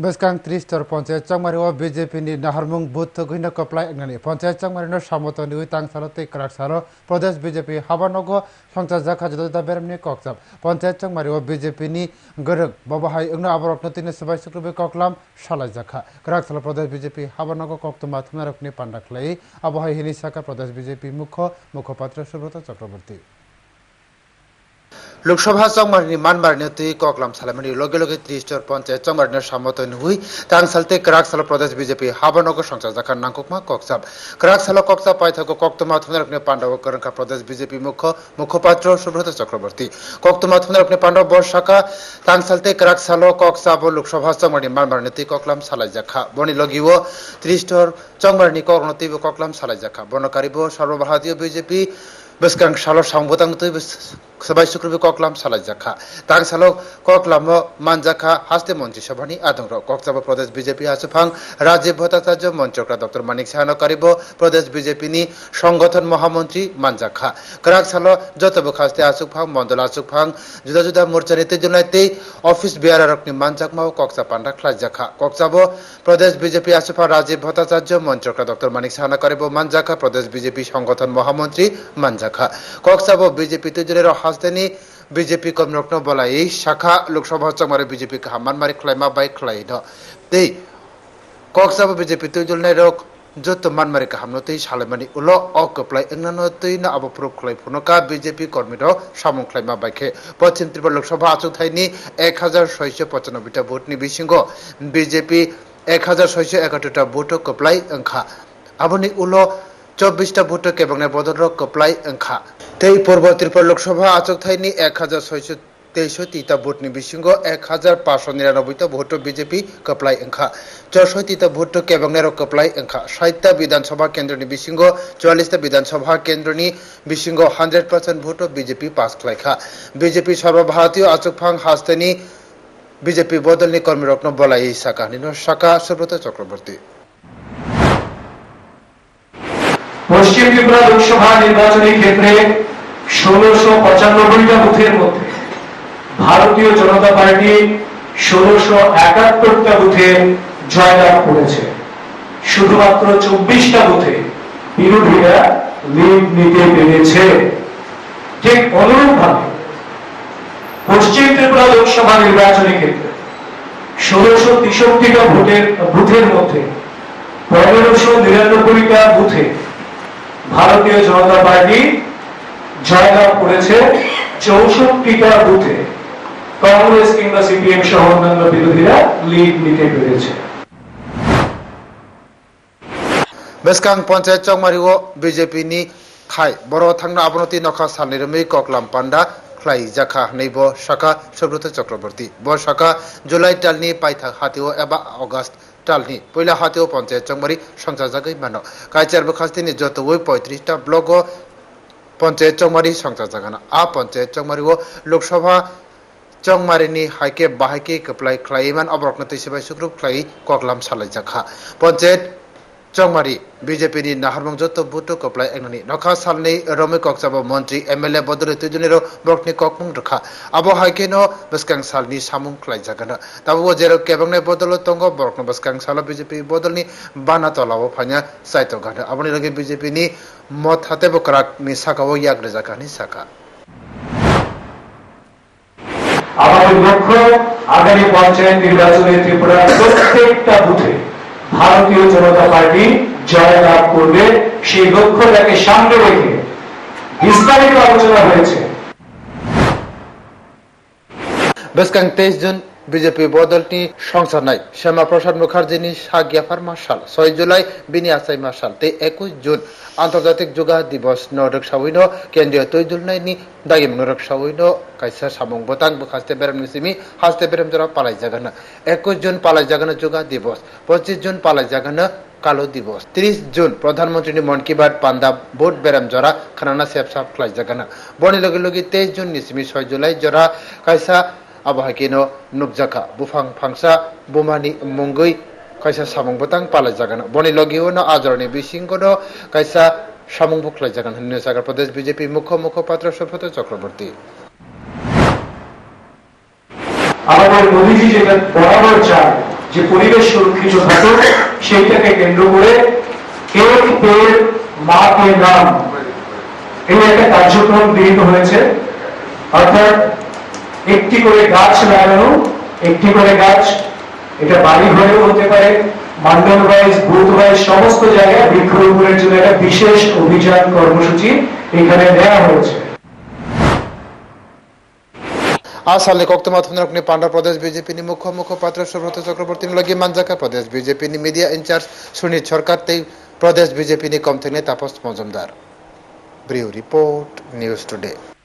Beskang Tristor Panchayat Changmari o BJP ni Naharmung Booth Guhina Koplai Agnani Panchayat Changmari no Samoto ni Tang Salo Pradesh BJP Habanogo Songcha Jakha Jodota Beremni Kokchap Panchayat Changmari o BJP ni Gorok Babahai Ungna Aborok Notini Sabai Sukrubi Koklam Shalai Jakha Krak Salo Pradesh BJP Habanogo Koktuma Thunarokni Pandaklai Abahai Hini Saka Pradesh BJP Mukho Mukhopatra Subrata Chakraborty Lok Sabha চংমারিনি মানবারনি তুই ককলাম সালামানি লগে লগে ত্রিশটর পঞ্চায়েত চংমারিনি সামত হুই তাং সালতে ক্রাক সাল প্রদেশ BJP হাবনগর সংসদ জাকার নাংকুকমা ককসাব crack সাল ককসাব পাই থাকো কক্তমা থুনারকনি পাণ্ডব করঙ্কা প্রদেশ বিজেপি মুখ্য মুখপাত্র সুব্রত চক্রবর্তী কক্তমা থুনারকনি পাণ্ডব বর্ষাকা তাং সালতে ক্রাক সাল ককসাব লোকসভা চংমারিনি মানবারনি তুই ককলাম সালাই জাখা। বনি লগিও ত্রিশটর চংমারিনি ককনতি ককলাম সালাই জাখা। বনকারিব সর্বভারতীয় BJP beskang salo sangbotang tu sukrubi koklam salai jakha. Tang salo koklam manjakha haste মন্ত্রী সভানি আদংর কক্সবাজার প্রদেশ বিজেপি আসুফাং রাজীব ভট্টাচার্য মন্ত্রকরা ডক্টর মানিক সাহানো কারিব প্রদেশ বিজেপি নি সংগঠন মহামন্ত্রী মানজাখা করাক সালো যতব খাস্তে আসুকফাং মন্ডল আসুকফাং জুদা জুদা মোর্চা নীতি জুনাইতে অফিস বিয়ারকনি মানজাকমাও কক্সা পান্ডা খ্লাইজাখা কক্সাব প্রদেশ বিজেপি আসুফা রাজীব ভট্টাচার্য মন্ত্রকরা ডক্টর মানিক সাহানো কারিব মানজাখা প্রদেশ বিজেপি সংগঠন মহামন্ত্রী মানজাখা কক্সাব বিজেপি তুজুরের হাস্তেনি বিজেপি কর্মরত্ন বলা এই শাখা লোকসভা চমারে বিজেপি হামান মারি খ্লাইমা বাই খ্লাই দ তেই কক্সাব বিজেপি তুজুলনাই রক, যত মানমারি কাহামনো তৈ সালাইমানি উল অকপ্লাই এংনানো তৈ না আবো প্রুফ খ্লাই ফুনকা বিজেপি কর্মীর সামং খ্লাইমা বাইখে পশ্চিম ত্রিপুরা লোকসভা আচুথাইনি এক হাজার ছয়শো পঁচানব্বইটা ভোটনি বিশিঙ্গ বিজেপি এক হাজার ছয়শো একাত্তরটা ভোট কপ্লাই ওংখা আবনি উল চব্বিশটা ভোট কেবং বদল কপ্লাই ওংখা তেই পূর্ব ত্রিপুরা লোকসভা আচক থাইনি এক হাজার ছয়শো তেষট্টিটা ভোটনি বিশিঙ্গ এক হাজার পাঁচশো নিরানব্বইটা ভোট বিজেপি কপ্লাই ওংখা চৌষট্টিটা ভোট কেবংনের কপ্লাই ওংখা ষাটটা বিধানসভা কেন্দ্রনি বিশিঙ্গ চুয়াল্লিশটা বিধানসভা কেন্দ্রনি বিশিঙ্গ হান্ড্রেড পার্সেন্ট ভোট বিজেপি পাস খাইখা বিজেপি সর্বভারতীয় আচকফাং হাস্তেনি, বিজেপি বদলনি কর্মীরত্ন বলাই শাখা। শাখা সুব্রত চক্রবর্তী। পশ্চিম ত্রিপুরা লোকসভা নির্বাচনী ক্ষেত্রে ষোলোশো পঁচানব্বইটা বুথের মধ্যে ভারতীয় জনতা পার্টি ষোলোশো একাত্তরটা বুথে জয়লাভ করেছে। শুধুমাত্র চব্বিশটা বুথে বিরোধীরা লিড নিতে পেরেছে। ঠিক অনুরূপভাবে পশ্চিম ত্রিপুরা লোকসভা নির্বাচনী ক্ষেত্রে ষোলোশো তেষট্টিটা ভোটের বুথের মধ্যে পনেরোশো নিরানব্বইটা বুথে ভারতীয় জনতা পার্টি জয়লাভ করেছে চৌষট্টিটা বুথে। কংগ্রেস কিংবা সিপিএম সহ অন্যান্য বিরোধীরা লিড নিতে পেরেছে। বেসকাং পঞ্চায়েত চংমারিও বিজেপি নি খাই বড় থাংনা আবনতি নখা সালনিরমি ককলাম পান্ডা, খ্লাই জাখা নৈব শাখা, সুব্রত চক্রবর্তী। ব শাখা জুলাই টালনি পাইথা হাতিও এবা অগাস্ট টালনি পয়লা ও পঞ্চায়েত চংমারি সংসার জাগাই মানো কাইচার বখাস্তিনি যত ওই পঁয়ত্রিশটা ব্লক ও পঞ্চায়েত চংমারি সংসার জাগানা আ পঞ্চায়েত চংমারি ও লোকসভা চংমারিনি হাইকে বাহাইকে কপ্লাই খ্লাইমান অবরকনতি সেবাই সুগ্রুপ খ্লাই সালাই জাখা পঞ্চায়েত চংমারি বিজেপি নি নাহারমং যত বুটো কপ্লাই একনানি নখা সালনি রমে ককসাব মন্ত্রী এমএলএ বদলে তুজুনেরো বরকনি ককমং রখা আবো হাইকেনো বসকাং সালনি সামুং খ্লাই জাগানা তাবো জেরো কেবংনে বদল তঙ্গ বরকন বসকাং সাল বিজেপি বদলনি বানা তলাবো ফাইনা সাইতো গানা আবনি লগে বিজেপি নি মত হাতে বকরাক নি সাকাও ইয়াগরে জাগানি সাকা আমাদের লক্ষ্য, আগামী পঞ্চায়েত নির্বাচনে ত্রিপুরার প্রত্যেকটা বুথে ভারতীয় জনতা পার্টি জয়লাভ করবে, সেই লক্ষ্যটাকে সামনে রেখে বিস্তারিত আলোচনা হয়েছে। বেসকাং তেইশ জন বিজেপি বদলটি সংসার নাই শ্যামা প্রসাদ মুখার্জিনি সাগিয়াফার মার্শাল, ছয় জুলাই বিনি আসাই মার্শাল, তে একুশ জুন আন্তর্জাতিক যোগা দিবস, নরক সাবৈন, কেন্দ্রীয় তৈজুল নাইনি, দাগিম নরক সাবৈন, কাইসা সামং বতাং, বখাস্তে বেরাম নিসিমি, হাস্তে বেরাম জরা পালাই জাগানা। একুশ জুন পালাই জাগানা যোগা দিবস, পঁচিশ জুন পালাই জাগানা কালো দিবস ত্রিশ জুন প্রধানমন্ত্রী মন কি বাত পান্দাব ভোট বেরাম জরা খানানা সেপ সাপ খ্লাই জাগানা বনি লগে লগে তেইশ জুন নিসিমি ছয় জুলাই জরা কাইসা abahakino nukjaka bufang phangsa bumani mungui kaisa samung botang palai jagana boni logio no ajorni bisingo no kaisa samung buklai jagan hinne sagar pradesh bjp মুখ্য মুখপাত্র সুব্রত চক্রবর্তী আমাদের মোদীজি যেটা বরাবর চায় যে পরিবেশ সুরক্ষিত থাকুক সেইটাকে কেন্দ্র করে পেড় মা নাম এই একটা কার্যক্রম গৃহীত হয়েছে। অর্থাৎ একটি করে গাছ লাগানো, একটি করে গাছ, এটা বাড়ি ঘরেও হতে পারে মন্ডল ওয়াইজ বুথ ওয়াইজ সমস্ত জায়গায় বৃক্ষরোপণের জন্য একটা বিশেষ অভিযান কর্মসূচি এখানে দেওয়া হয়েছে। હાલ કોક્તમાં થનરકની પાંડા પ્રદેશ બીજેપીની મુખ્ય મુખપાત્ર સુબ્રત ચક્રવર્તી લગી માંજાકા પ્રદેશ બીજેપીની મીડિયા ઇન્ચાર્જ સુનીત સરકાર તે પ્રદેશ બીજેપીની કમથીને તાપસ મજુમદાર બ્રિવ રિપોર્ટ ન્યૂઝ ટુડે